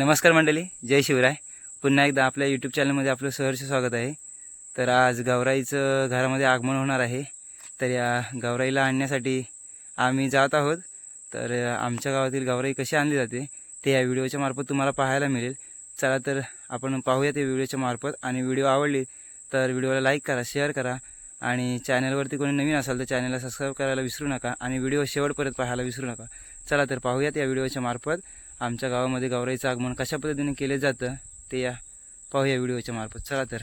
नमस्कार मंडळी जय शिवराय. पुन्हा एकदा आपल्या यूट्यूब चॅनलमध्ये आपलं सहर्ष स्वागत आहे. तर आज गौराईचं घरामध्ये आगमन होणार आहे. तर या गौराईला आणण्यासाठी आम्ही जात आहोत. तर आमच्या गावातील गौराई कशी आणली जाते ते या व्हिडिओच्या मार्फत तुम्हाला पाहायला मिळेल. चला तर आपण पाहूया ते व्हिडिओच्या मार्फत. आणि व्हिडिओ आवडली तर व्हिडिओला लाईक करा शेअर करा. आणि चॅनलवरती कोणी नवीन असाल तर चॅनलला सबस्क्राईब करायला विसरू नका. आणि व्हिडिओ शेवटपर्यंत पाहायला विसरू नका. चला तर पाहूयात या व्हिडिओच्या मार्फत. आमच्या गावामध्ये गौराईचं आगमन कशा पद्धतीने केलं जातं ते या पाहूया व्हिडिओच्या मार्फत. चला तर.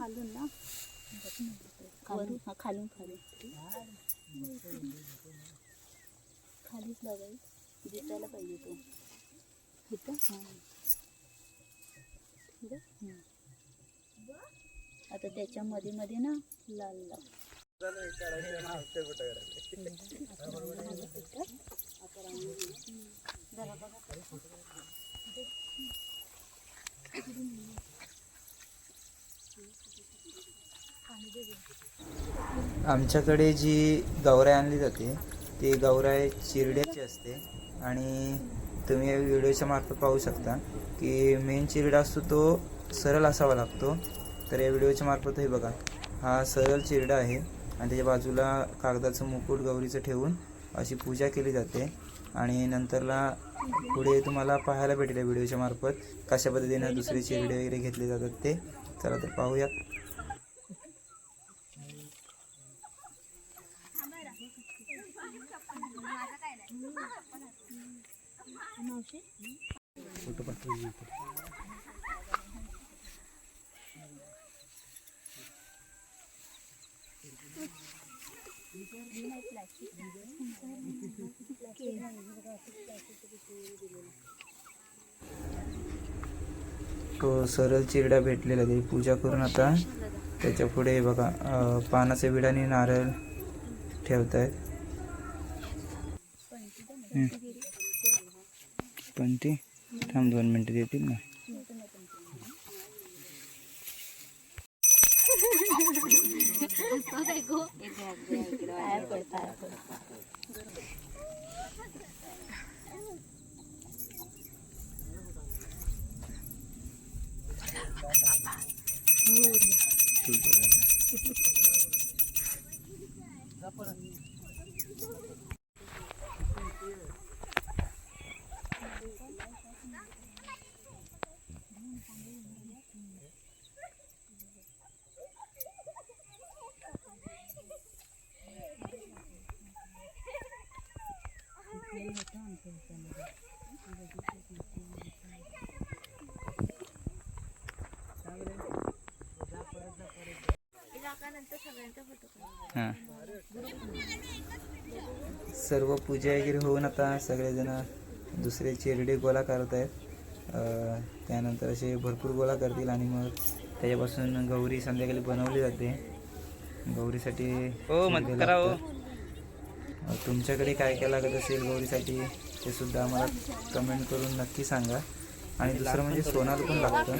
खालून ना? खालून हा खालून खालून खालीच लागाय दिसायला पाहिजे तो. इथं? हां. आता त्याच्या मध्ये मध्ये ना लाल लाव. आमच्याकडे जी गौराय आणली जाते ती गौराय चिरड्याची असते. आणि तुम्ही व्हिडिओच्या मार्फत पाहू शकता की मेन चिरडा असतो तो सरळ असावा लागतो. तर या व्हिडिओच्या मार्फत हे बघा हा सरळ चिरडा आहे. आणि त्याच्या बाजूला कागदाचं मुकुट गौरीचं ठेवून अशी पूजा केली जाते. आणि नंतरला पुढे तुम्हाला पाहायला भेटेल या व्हिडिओच्या मार्फत कशा पद्धतीनं दुसरे चिरडे वगैरे घेतले जातात ते. चला तर पाहूयात. तो सरळ चिरडा भेटलेला ते पूजा करून आता त्याच्या पुढे बघा पानाचे पानाच्या विडाने नारळ ठेवतायत. आहेत पण ते थांब दोन मिनटं देतील ना. हां. सर्व पूजा वगैरे होऊन आता सगळेजण दुसरे चिरडे गोळा करत आहेत. त्यानंतर असे भरपूर गोळा करतील आणि मग त्याच्यापासून गौरी संध्याकाळी बनवली जाते. गौरीसाठी हो मग करा हो. तुमच्याकडे काय काय लागत असेल गौरीसाठी ते सुद्धा आम्हाला कमेंट करून नक्की सांगा. आणि दुसरं म्हणजे सोनार पण लागतं.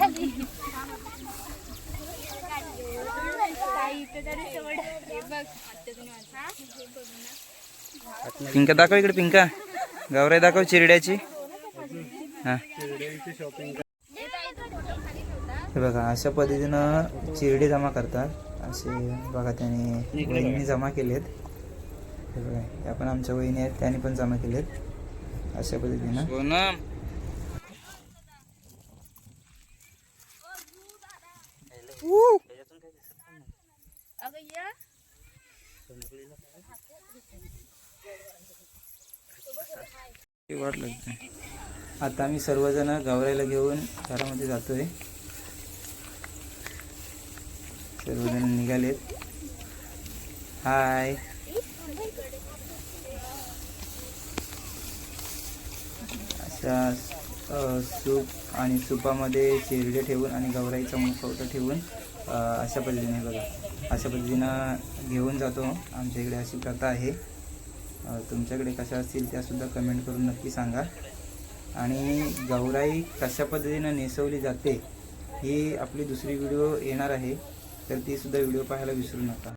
पिंका दाखव इकडे पिंका. गौराई दाखव चिरड्याची हा. हे बघा अशा पद्धतीनं चिरडे जमा करतात. असे बघा त्याने वहिनी जमा केलेत. हे बघा त्या पण आमच्या वहिनी आहेत त्यांनी पण जमा केलेत. अशा पद्धतीनं. सोनम. आता आम्ही सर्वजण गौराईला घेऊन घरामध्ये जातोय. सर्वजण निघालेत. हाय. अशा सूप आणि सुपामध्ये चिरडे ठेवून आणि गवराईचा मुखवटा ठेवून अशा पद्धतीने बघा. अशा पद्धतीनं घेऊन जातो. आमच्या इकडे अशी प्रथा आहे. तुमच्याकडे कशा असतील त्यासुद्धा कमेंट करून नक्की सांगा. आणि गौराई कशा पद्धतीनं नेसवली जाते ही आपली दुसरी व्हिडिओ येणार आहे. तर ती सुद्धा व्हिडिओ पाहायला विसरू नका.